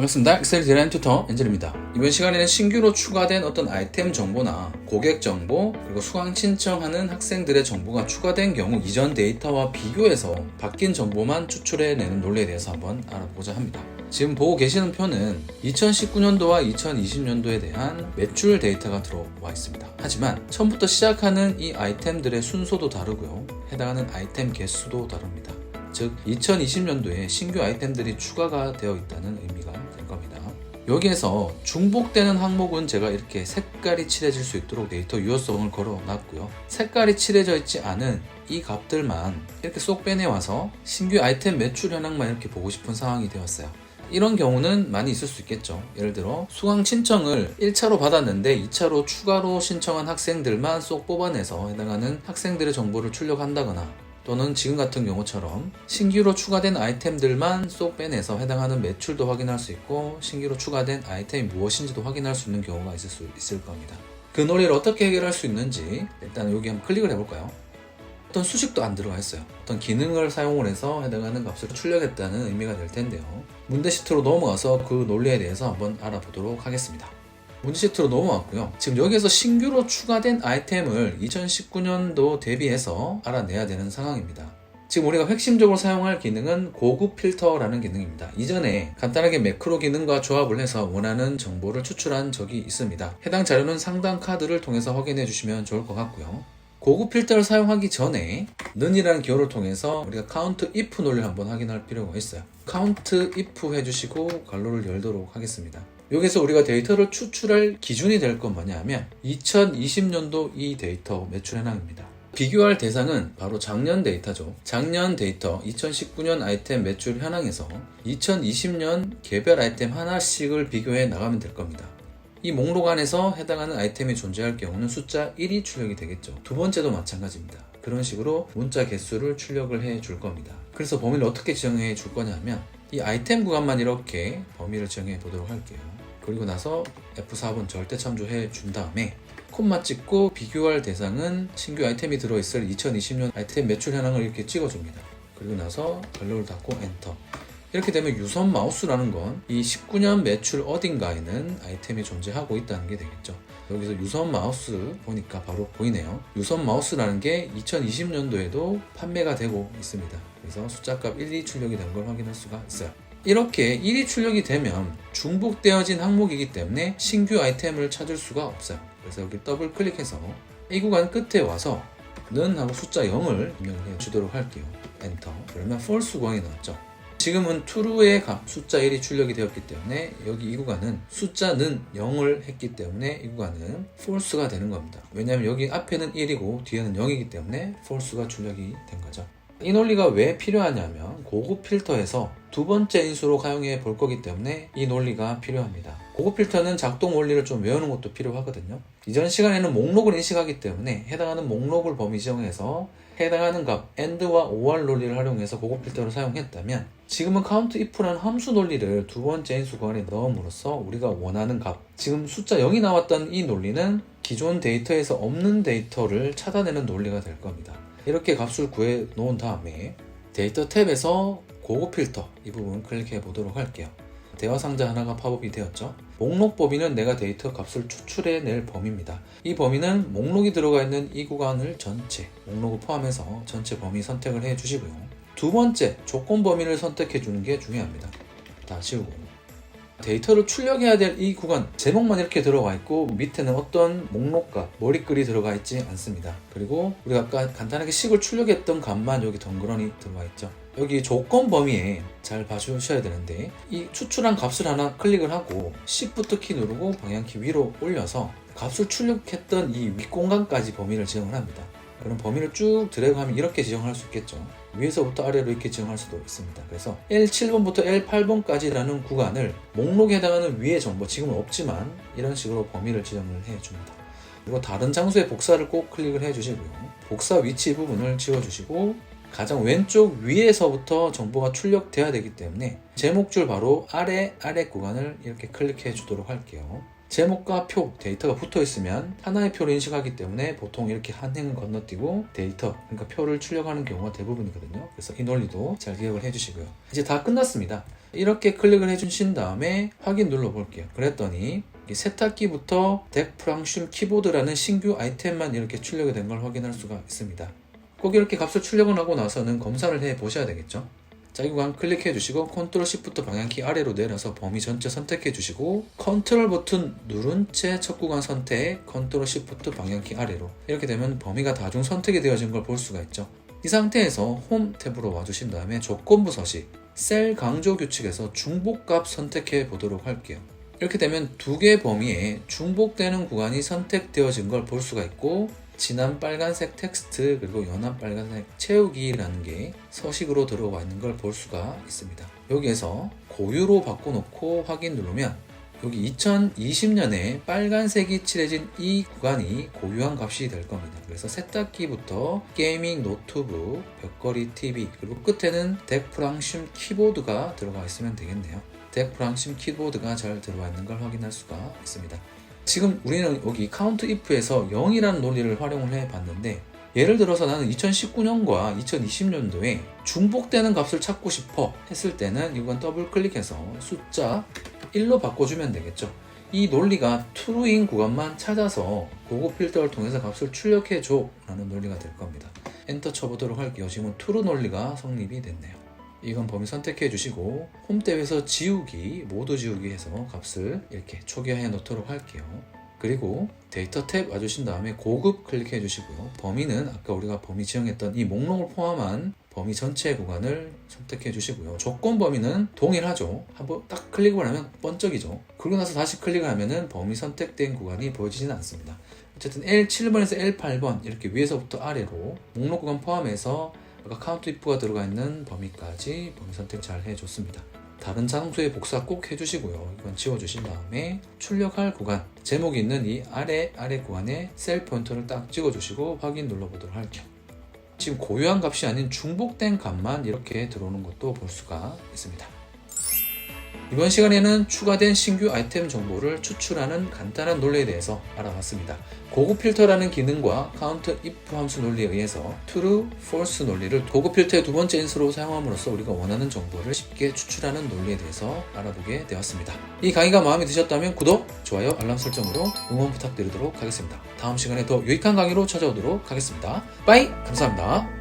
반갑습니다. 엑셀 디자인 튜터 엔젤입니다. 이번 시간에는 신규로 추가된 어떤 아이템 정보나 고객 정보 그리고 수강 신청하는 학생들의 정보가 추가된 경우 이전 데이터와 비교해서 바뀐 정보만 추출해내는 논리에 대해서 한번 알아보고자 합니다. 지금 보고 계시는 표는 2019년도와 2020년도에 대한 매출 데이터가 들어와 있습니다. 하지만 처음부터 시작하는 이 아이템들의 순서도 다르고요. 해당하는 아이템 개수도 다릅니다. 즉 2020년도에 신규 아이템들이 추가가 되어 있다는 의미가. 여기에서 중복되는 항목은 제가 이렇게 색깔이 칠해질 수 있도록 데이터 유효성을 걸어 놨고요. 색깔이 칠해져 있지 않은 이 값들만 이렇게 쏙 빼내와서 신규 아이템 매출 현황만 이렇게 보고 싶은 상황이 되었어요. 이런 경우는 많이 있을 수 있겠죠. 예를 들어 수강 신청을 1차로 받았는데 2차로 추가로 신청한 학생들만 쏙 뽑아내서 해당하는 학생들의 정보를 출력한다거나 또는 지금 같은 경우처럼 신규로 추가된 아이템들만 쏙 빼내서 해당하는 매출도 확인할 수 있고 신규로 추가된 아이템이 무엇인지도 확인할 수 있는 경우가 있을 수 있을 겁니다. 그 논리를 어떻게 해결할 수 있는지 일단 여기 한번 클릭을 해볼까요? 어떤 수식도 안 들어가 있어요. 어떤 기능을 사용을 해서 해당하는 값을 출력했다는 의미가 될 텐데요. 문제 시트로 넘어가서 그 논리에 대해서 한번 알아보도록 하겠습니다. 문제 시트로 넘어왔고요. 지금 여기에서 신규로 추가된 아이템을 2019년도 대비해서 알아내야 되는 상황입니다. 지금 우리가 핵심적으로 사용할 기능은 고급 필터라는 기능입니다. 이전에 간단하게 매크로 기능과 조합을 해서 원하는 정보를 추출한 적이 있습니다. 해당 자료는 상단 카드를 통해서 확인해 주시면 좋을 것 같고요. 고급 필터를 사용하기 전에 는이라는 기호를 통해서 우리가 count if 논리를 한번 확인할 필요가 있어요. count if 해주시고 괄호를 열도록 하겠습니다. 여기서 우리가 데이터를 추출할 기준이 될 건 뭐냐면 2020년도 이 데이터 매출 현황입니다. 비교할 대상은 바로 작년 데이터죠. 작년 데이터 2019년 아이템 매출 현황에서 2020년 개별 아이템 하나씩을 비교해 나가면 될 겁니다. 이 목록 안에서 해당하는 아이템이 존재할 경우는 숫자 1이 출력이 되겠죠. 두 번째도 마찬가지입니다. 그런 식으로 문자 개수를 출력을 해 줄 겁니다. 그래서 범위를 어떻게 지정해 줄 거냐면 이 아이템 구간만 이렇게 범위를 정해 보도록 할게요. 그리고 나서 F4번 절대 참조해 준 다음에 콤마 찍고 비교할 대상은 신규 아이템이 들어있을 2020년 아이템 매출 현황을 이렇게 찍어줍니다. 그리고 나서 괄호를 닫고 엔터. 이렇게 되면 유선 마우스라는 건 이 19년 매출 어딘가에는 아이템이 존재하고 있다는 게 되겠죠. 여기서 유선 마우스 보니까 바로 보이네요. 유선 마우스라는 게 2020년도에도 판매가 되고 있습니다. 그래서 숫자값 1, 2 출력이 된 걸 확인할 수가 있어요. 이렇게 1이 출력이 되면 중복되어진 항목이기 때문에 신규 아이템을 찾을 수가 없어요. 그래서 여기 더블 클릭해서 이 구간 끝에 와서 는 하고 숫자 0을 입력해 주도록 할게요. 엔터. 그러면 false 구간이 나왔죠. 지금은 true의 값 숫자 1이 출력이 되었기 때문에 여기 이 구간은 숫자는 0을 했기 때문에 이 구간은 false가 되는 겁니다. 왜냐하면 여기 앞에는 1이고 뒤에는 0이기 때문에 false가 출력이 된 거죠. 이 논리가 왜 필요하냐면 고급 필터에서 두 번째 인수로 사용해 볼 거기 때문에 이 논리가 필요합니다. 고급 필터는 작동 원리를 좀 외우는 것도 필요하거든요. 이전 시간에는 목록을 인식하기 때문에 해당하는 목록을 범위 지정해서 해당하는 값 AND와 OR 논리를 활용해서 고급 필터를 사용했다면 지금은 count if라는 함수 논리를 두 번째 인수 구간에 넣음으로써 우리가 원하는 값 지금 숫자 0이 나왔던 이 논리는 기존 데이터에서 없는 데이터를 찾아내는 논리가 될 겁니다. 이렇게 값을 구해 놓은 다음에 데이터 탭에서 고급 필터 이 부분 클릭해 보도록 할게요. 대화 상자 하나가 팝업이 되었죠. 목록 범위는 내가 데이터 값을 추출해 낼 범위입니다. 이 범위는 목록이 들어가 있는 이 구간을 전체, 목록을 포함해서 전체 범위 선택을 해 주시고요. 두 번째, 조건 범위를 선택해 주는 게 중요합니다. 다 지우고. 데이터를 출력해야 될 이 구간 제목만 이렇게 들어가 있고 밑에는 어떤 목록과 머리글이 들어가 있지 않습니다. 그리고 우리가 아까 간단하게 식을 출력했던 값만 여기 덩그러니 들어가 있죠. 여기 조건 범위에 잘 봐주셔야 되는데 이 추출한 값을 하나 클릭을 하고 Shift 키 누르고 방향키 위로 올려서 값을 출력했던 이 윗공간까지 범위를 지정을 합니다. 그럼 범위를 쭉 드래그하면 이렇게 지정할 수 있겠죠. 위에서부터 아래로 이렇게 지정할 수도 있습니다. 그래서 L7번부터 L8번까지라는 구간을 목록에 해당하는 위의 정보, 지금은 없지만 이런 식으로 범위를 지정을 해줍니다. 그리고 다른 장소에 복사를 꼭 클릭을 해주시고요. 복사 위치 부분을 지워주시고 가장 왼쪽 위에서부터 정보가 출력돼야 되기 때문에 제목줄 바로 아래 아래 구간을 이렇게 클릭해 주도록 할게요. 제목과 표, 데이터가 붙어 있으면 하나의 표를 인식하기 때문에 보통 이렇게 한 행을 건너뛰고 데이터, 그러니까 표를 출력하는 경우가 대부분이거든요. 그래서 이 논리도 잘 기억을 해주시고요. 이제 다 끝났습니다. 이렇게 클릭을 해주신 다음에 확인 눌러볼게요. 그랬더니 이 세탁기부터 덱프랑슘 키보드라는 신규 아이템만 이렇게 출력이 된 걸 확인할 수가 있습니다. 꼭 이렇게 값을 출력을 하고 나서는 검사를 해 보셔야 되겠죠. 자, 이 구간 클릭해 주시고 컨트롤 시프트 방향키 아래로 내려서 범위 전체 선택해 주시고 컨트롤 버튼 누른 채 첫 구간 선택 컨트롤 시프트 방향키 아래로 이렇게 되면 범위가 다중 선택이 되어진 걸 볼 수가 있죠. 이 상태에서 홈 탭으로 와주신 다음에 조건부 서식 셀 강조 규칙에서 중복값 선택해 보도록 할게요. 이렇게 되면 두 개 범위에 중복되는 구간이 선택되어진 걸 볼 수가 있고 진한 빨간색 텍스트 그리고 연한 빨간색 채우기라는 게 서식으로 들어와 있는 걸 볼 수가 있습니다. 여기에서 고유로 바꿔놓고 확인 누르면 여기 2020년에 빨간색이 칠해진 이 구간이 고유한 값이 될 겁니다. 그래서 세탁기부터 게이밍 노트북, 벽걸이 TV 그리고 끝에는 덱프랑슘 키보드가 들어가 있으면 되겠네요. 덱프랑슘 키보드가 잘 들어와 있는 걸 확인할 수가 있습니다. 지금 우리는 여기 카운트 if에서 0이라는 논리를 활용을 해 봤는데 예를 들어서 나는 2019년과 2020년도에 중복되는 값을 찾고 싶어 했을 때는 이건 더블 클릭해서 숫자 1로 바꿔주면 되겠죠. 이 논리가 true인 구간만 찾아서 고급 필터를 통해서 값을 출력해 줘 라는 논리가 될 겁니다. 엔터 쳐보도록 할게요. 지금은 true 논리가 성립이 됐네요. 이건 범위 선택해 주시고 홈 탭에서 지우기, 모두 지우기 해서 값을 이렇게 초기화해 놓도록 할게요. 그리고 데이터 탭 와주신 다음에 고급 클릭해 주시고요. 범위는 아까 우리가 범위 지정했던 이 목록을 포함한 범위 전체 구간을 선택해 주시고요. 조건 범위는 동일하죠. 한번 딱 클릭을 하면 번쩍이죠. 그러고 나서 다시 클릭을 하면은 범위 선택된 구간이 보여지지는 않습니다. 어쨌든 L7번에서 L8번 이렇게 위에서부터 아래로 목록 구간 포함해서 아까 카운트 if가 들어가 있는 범위까지 범위 선택 잘 해줬습니다. 다른 장소에 복사 꼭 해주시고요. 이건 지워주신 다음에 출력할 구간 제목이 있는 이 아래 아래 구간에 셀 포인터를 딱 찍어주시고 확인 눌러보도록 할게요. 지금 고유한 값이 아닌 중복된 값만 이렇게 들어오는 것도 볼 수가 있습니다. 이번 시간에는 추가된 신규 아이템 정보를 추출하는 간단한 논리에 대해서 알아봤습니다. 고급 필터라는 기능과 카운트 if 함수 논리에 의해서 true, false 논리를 고급 필터의 두 번째 인수로 사용함으로써 우리가 원하는 정보를 쉽게 추출하는 논리에 대해서 알아보게 되었습니다. 이 강의가 마음에 드셨다면 구독, 좋아요, 알람 설정으로 응원 부탁드리도록 하겠습니다. 다음 시간에 더 유익한 강의로 찾아오도록 하겠습니다. 빠이! 감사합니다.